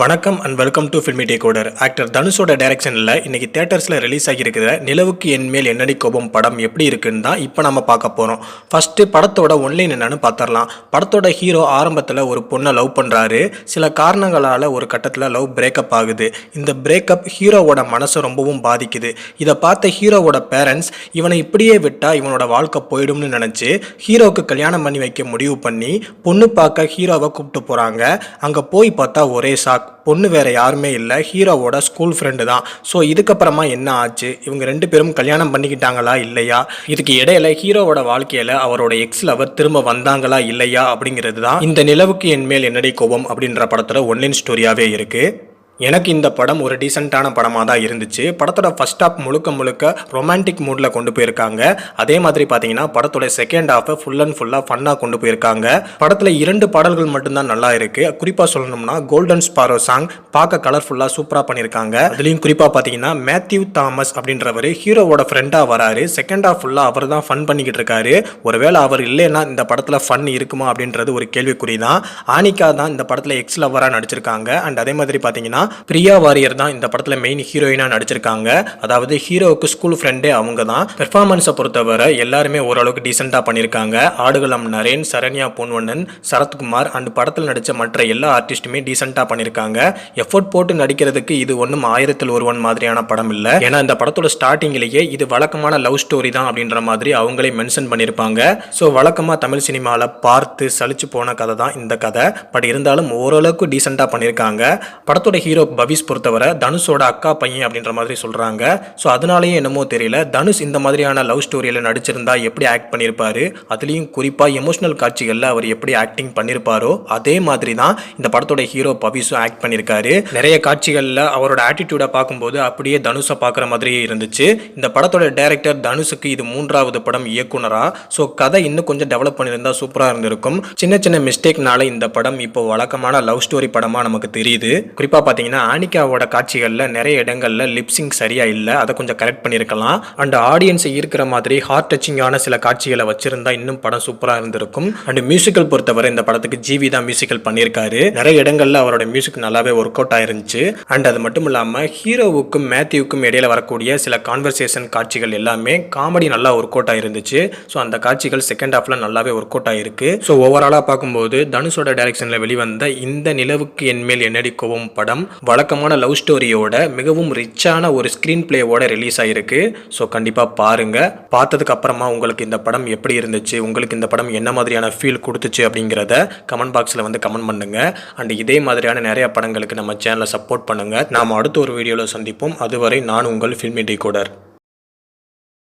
வணக்கம் and welcome to filmy decoder actor தனுஷோட டைரக்ஷனில் இன்றைக்கி தேட்டர்ஸில் ரிலீஸ் ஆகியிருக்கிற நிலவுக்கு என்மேல் என்னடி கோபம்? படம் எப்படி இருக்குன்னு தான் இப்போ நம்ம பார்க்க போகிறோம் ஃபஸ்ட்டு படத்தோட ஒன்லைன் என்னன்னு பார்த்துடலாம். படத்தோட ஹீரோ ஆரம்பத்தில் ஒரு பொண்ணை லவ் பண்ணுறாரு சில காரணங்களால் ஒரு கட்டத்தில் லவ் பிரேக்கப் ஆகுது. இந்த பிரேக்கப் ஹீரோவோட மனசை ரொம்பவும் பாதிக்குது. இதை பார்த்த ஹீரோவோட பேரண்ட்ஸ் இவனை இப்படியே விட்டால் இவனோட வாழ்க்கை போயிடும்னு நினச்சி ஹீரோவுக்கு கல்யாணம் பண்ணி வைக்க முடிவு பண்ணி பொண்ணு பார்க்க ஹீரோவை கூப்பிட்டு போகிறாங்க அங்கே போய் பார்த்தா ஒரே ஷாக் பொண்ணு வேறு யாருமே இல்லை. ஹீரோவோட ஸ்கூல் ஃப்ரெண்டு தான். ஸோ இதுக்கப்புறமா என்ன ஆச்சு? இவங்க ரெண்டு பேரும் கல்யாணம் பண்ணிக்கிட்டாங்களா இல்லையா? இதுக்கு இடையில ஹீரோவோட வாழ்க்கையில் அவரோட எக்ஸ் லவர் திரும்ப வந்தாங்களா இல்லையா அப்படிங்கிறது தான் இந்த நிலவுக்கு என்மேல் என்னடி கோபம் அப்படின்ற படத்தில் ஒன்லைன் ஸ்டோரியாகவே இருக்குது எனக்கு இந்த படம் ஒரு டீசெண்டான படமாக தான் இருந்துச்சு. படத்தோட ஃபர்ஸ்ட் ஹாஃப் முழுக்க முழுக்க ரொமான்டிக் மூடில் கொண்டு போயிருக்காங்க. அதே மாதிரி பார்த்தீங்கன்னா படத்தோட செகண்ட் ஹாஃபை ஃபுல் அண்ட் ஃபுல்லாக ஃபன்னாக கொண்டு போயிருக்காங்க. படத்தில் இரண்டு பாடல்கள் மட்டும்தான் நல்லா இருக்கு. குறிப்பாக சொல்லணும்னா கோல்டன் ஸ்பாரோ சாங் பார்க்க கலர்ஃபுல்லாக சூப்பராக பண்ணியிருக்காங்க. அதுலேயும் குறிப்பாக பார்த்தீங்கன்னா மேத்யூ தாமஸ் அப்படின்றவர் ஹீரோவோட ஃப்ரெண்டாக வராரு. செகண்ட் ஹாஃப் ஃபுல்லாக அவர் தான் ஃபன் பண்ணிக்கிட்டு இருக்காரு. ஒருவேளை அவர் இல்லைன்னா இந்த படத்தில் ஃபன் இருக்குமா அப்படின்றது ஒரு கேள்விக்குறி தான் ஆனிகா தான் இந்த படத்தில் எக்ஸ் லவராக நடிச்சிருக்காங்க. அண்ட் அதே மாதிரி பார்த்தீங்கன்னா பிரியா வாரியர் தான் இந்த படத்தில் மெயின் ஹீரோயினாக நடிச்சிருக்காங்க. அதாவது ஹீரோவுக்கு ஸ்கூல் ஃப்ரெண்டே அவங்க தான். பெர்ஃபார்மன்ஸை பொறுத்தவரை எல்லாருமே ஓரளவுக்கு டீசெண்டாக பண்ணியிருக்காங்க ஆடுகளம் நரேன் சரண்யா பொன்வண்ணன் சரத்குமார் அண்ட் படத்தில் நடித்த மற்ற எல்லா ஆர்டிஸ்ட்டுமே டீசெண்டாக பண்ணியிருக்காங்க எஃபோர்ட் போட்டு நடிக்கிறதுக்கு இது ஒன்றும் ஆயிரத்தில் ஒருவன் மாதிரியான படம் இல்லை. ஏன்னா இந்த படத்தோட ஸ்டார்டிங்லேயே இது வழக்கமான லவ் ஸ்டோரி தான் அப்படின்ற மாதிரி அவங்களே மென்ஷன் பண்ணியிருப்பாங்க ஸோ வழக்கமாக தமிழ் சினிமாவில் பார்த்து சலிச்சு போன கதை தான் இந்த கதை. பட் இருந்தாலும் ஓரளவுக்கு டீசெண்டாக பண்ணியிருக்காங்க படத்தோட ஹீரோ ஹீரோ பவிஸ் பொறுத்தவரை தனுஷோட அக்கா பையன் அப்படின்ற மாதிரி சொல்கிறாங்க ஸோ அதனாலேயே என்னமோ தெரியல. தனுஷ் இந்த மாதிரியான லவ் ஸ்டோரியில் நடிச்சிருந்தா எப்படி ஆக்ட் பண்ணியிருப்பாரு அதுலேயும் குறிப்பாக எமோஷனல் காட்சிகளில் அவர் எப்படி ஆக்டிங் பண்ணியிருப்பாரோ அதே மாதிரி தான் இந்த படத்தோட ஹீரோ பவிஸும் ஆக்ட் பண்ணியிருக்காரு நிறைய காட்சிகளில் அவரோட ஆட்டிடியூடை பார்க்கும்போது அப்படியே தனுஷை பார்க்குற மாதிரியே இருந்துச்சு. இந்த படத்தோட டைரக்டர் தனுஷுக்கு இது மூன்றாவது படம் இயக்குனரா? ஸோ கதை இன்னும் கொஞ்சம் டெவலப் பண்ணியிருந்தா சூப்பராக இருந்திருக்கும். சின்ன சின்ன மிஸ்டேக்னால இந்த படம் இப்போ வழக்கமான லவ் ஸ்டோரி படமாக நமக்கு தெரியுது. குறிப்பாக பார்த்தீங்கன்னா ஆனிகாவோட காட்சிகளில் நிறைய இடங்களில் லிப்சிங் சரியாக இல்லை. அதை கொஞ்சம் கரெக்ட் பண்ணியிருக்கலாம் அண்ட் ஆடியன்ஸை ஈர்க்கிற மாதிரி ஹார்ட் டச்சிங்கான சில காட்சிகளை வச்சிருந்தா இன்னும் படம் சூப்பராக இருந்திருக்கும். அண்ட் மியூசிக்கல் பொறுத்தவரை இந்த படத்துக்கு ஜிவி தான் மியூசிக்கல் பண்ணியிருக்காரு நிறைய இடங்களில் அவரோட மியூசிக் நல்லாவே ஒர்க் அவுட் ஆயிருந்துச்சு. அண்ட் அது மட்டும் இல்லாமல் ஹீரோவுக்கும் மேத்யூவுக்கும் இடையில வரக்கூடிய சில கான்வர்சேஷன் காட்சிகள் எல்லாமே காமெடி நல்லா ஒர்க் அவுட் ஆயிருந்துச்சு. ஸோ அந்த காட்சிகள் செகண்ட் ஹாஃப்ல நல்லாவே ஒர்க் அவுட் ஆயிருக்கு. ஸோ ஓவராலாக பார்க்கும்போது தனுஷோட டைரக்ஷனில் வெளிவந்த இந்த நிலவுக்கு என்மேல் என்னடி கோவம் படம். வழக்கமான லவ் ஸ்டோரியோட மிகவும் ரிச்சான ஒரு ஸ்க்ரீன் பிளேவோட ரிலீஸ் ஆயிருக்கு. ஸோ கண்டிப்பாக பாருங்க. பார்த்ததுக்கு அப்புறமா உங்களுக்கு இந்த படம் எப்படி இருந்துச்சு உங்களுக்கு இந்த படம் என்ன மாதிரியான ஃபீல் கொடுத்துச்சு அப்படிங்கிறத கமெண்ட் பாக்ஸில் வந்து கமெண்ட் பண்ணுங்க. அண்ட் இதே மாதிரியான நிறைய படங்களுக்கு நம்ம சேனலை சப்போர்ட் பண்ணுங்க. நாம் அடுத்த ஒரு வீடியோவில் சந்திப்போம். அதுவரை நான் உங்கள் ஃபில்மி டிகோடர்